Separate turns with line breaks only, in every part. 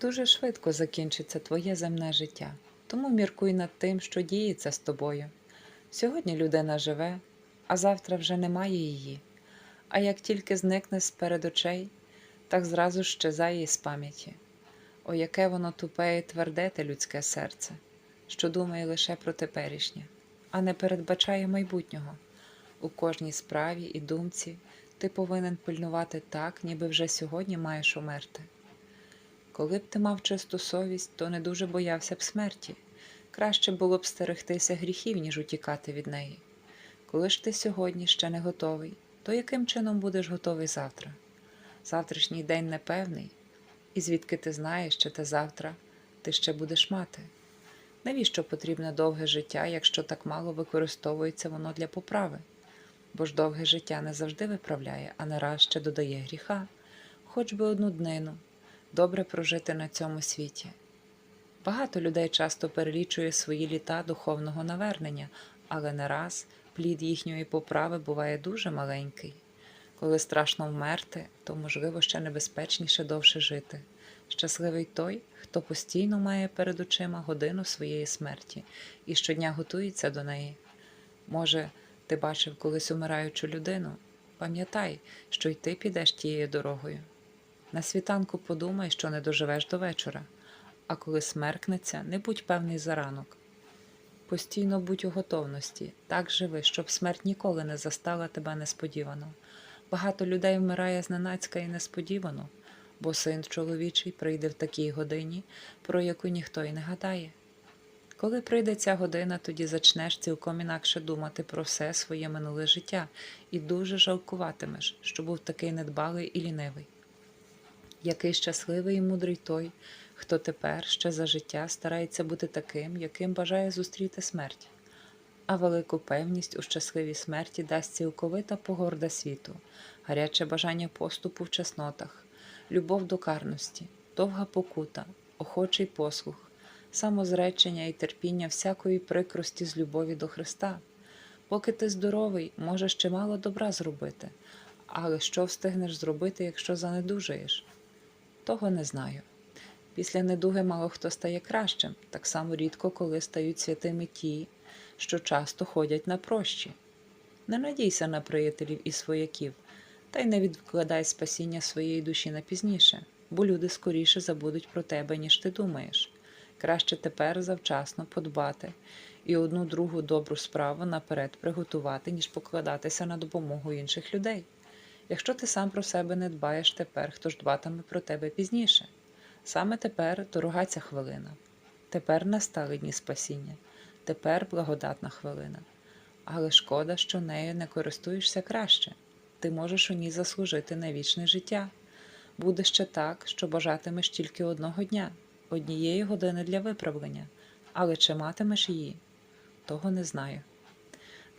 Дуже швидко закінчиться твоє земне життя, тому міркуй над тим, що діється з тобою. Сьогодні людина живе, а завтра вже немає її. А як тільки зникне з перед очей, так зразу щезає із пам'яті. О, яке воно тупе і тверде те людське серце, що думає лише про теперішнє, а не передбачає майбутнього. У кожній справі і думці ти повинен пильнувати так, ніби вже сьогодні маєш умерти. Коли б ти мав чисту совість, то не дуже боявся б смерті. Краще було б стерегтися гріхів, ніж утікати від неї. Коли ж ти сьогодні ще не готовий, то яким чином будеш готовий завтра? Завтрашній день непевний, і звідки ти знаєш, що те завтра ти ще будеш мати? Навіщо потрібне довге життя, якщо так мало використовується воно для поправи? Бо ж довге життя не завжди виправляє, а не раз ще додає гріха, хоч би одну днину, добре прожити на цьому світі. Багато людей часто перелічує свої літа духовного навернення, але не раз плід їхньої поправи буває дуже маленький. Коли страшно вмерти, то можливо ще небезпечніше довше жити. Щасливий той, хто постійно має перед очима годину своєї смерті і щодня готується до неї. Може, ти бачив колись умираючу людину? Пам'ятай, що й ти підеш тією дорогою. На світанку подумай, що не доживеш до вечора, а коли смеркнеться, не будь певний за ранок. Постійно будь у готовності, так живи, щоб смерть ніколи не застала тебе несподівано. Багато людей вмирає зненацька і несподівано, бо син чоловічий прийде в такій годині, про яку ніхто й не гадає. Коли прийде ця година, тоді зачнеш цілком інакше думати про все своє минуле життя і дуже жалкуватимеш, що був такий недбалий і лінивий. Який щасливий і мудрий той, хто тепер ще за життя старається бути таким, яким бажає зустріти смерть. А велику певність у щасливій смерті дасть цілковита погорда світу, гаряче бажання поступу в чеснотах, любов до карності, довга покута, охочий послух, самозречення і терпіння всякої прикрості з любові до Христа. Поки ти здоровий, можеш чимало добра зробити, але що встигнеш зробити, якщо занедужаєш? Того не знаю. Після недуги мало хто стає кращим, так само рідко коли стають святими ті, що часто ходять на прощі. Не надійся на приятелів і свояків, та й не відкладай спасіння своєї душі на пізніше, бо люди скоріше забудуть про тебе, ніж ти думаєш. Краще тепер завчасно подбати і одну другу добру справу наперед приготувати, ніж покладатися на допомогу інших людей. Якщо ти сам про себе не дбаєш тепер, хто ж дбатиме про тебе пізніше? Саме тепер дорога ця хвилина. Тепер настали дні спасіння, тепер благодатна хвилина. Але шкода, що нею не користуєшся краще. Ти можеш у ній заслужити на вічне життя. Буде ще так, що бажатимеш тільки одного дня, однієї години для виправлення, але чи матимеш її? Того не знаю.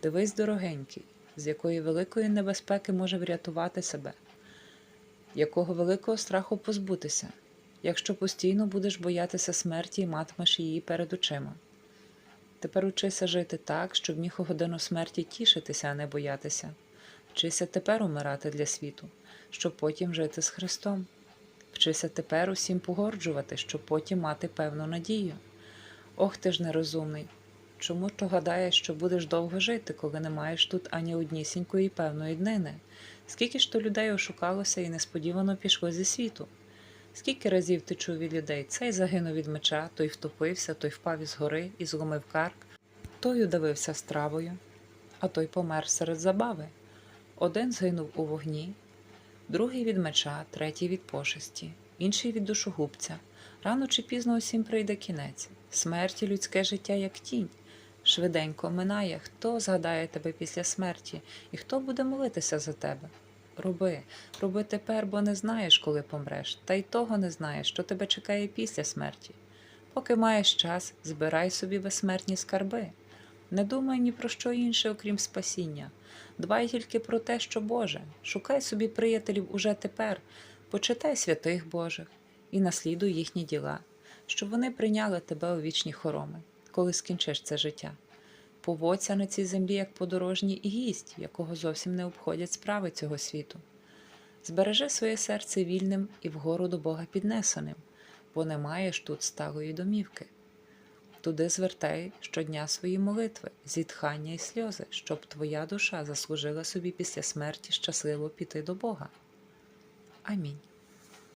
Дивись, дорогенький, з якої великої небезпеки може врятувати себе, якого великого страху позбутися, якщо постійно будеш боятися смерті і матимеш її перед очима. Тепер учися жити так, щоб міг у годину смерті тішитися, а не боятися. Вчися тепер умирати для світу, щоб потім жити з Христом. Вчися тепер усім погорджувати, щоб потім мати певну надію. Ох ти ж нерозумний! Чому то гадаєш, що будеш довго жити, коли не маєш тут ані однісінької певної днини? Скільки ж то людей ошукалося і несподівано пішло зі світу? Скільки разів ти чув від людей, цей загинув від меча, той втопився, той впав із гори і зломив карк, той удавився стравою, а той помер серед забави. Один згинув у вогні, другий від меча, третій від пошесті, інший від душогубця. Рано чи пізно усім прийде кінець. Смерті людське життя як тінь. Швиденько минає, хто згадає тебе після смерті, і хто буде молитися за тебе. Роби, роби тепер, бо не знаєш, коли помреш, та й того не знаєш, що тебе чекає після смерті. Поки маєш час, збирай собі безсмертні скарби. Не думай ні про що інше, окрім спасіння. Дбай тільки про те, що Боже. Шукай собі приятелів уже тепер, почитай святих Божих і наслідуй їхні діла, щоб вони прийняли тебе у вічні хороми, коли скінчиш це життя. Поводься на цій землі як подорожній і гість, якого зовсім не обходять справи цього світу. Збережи своє серце вільним і вгору до Бога піднесеним. бо не маєш тут сталої домівки. Туди звертай щодня свої молитви, зітхання й сльози, щоб твоя душа заслужила собі після смерті щасливо піти до Бога. Амінь.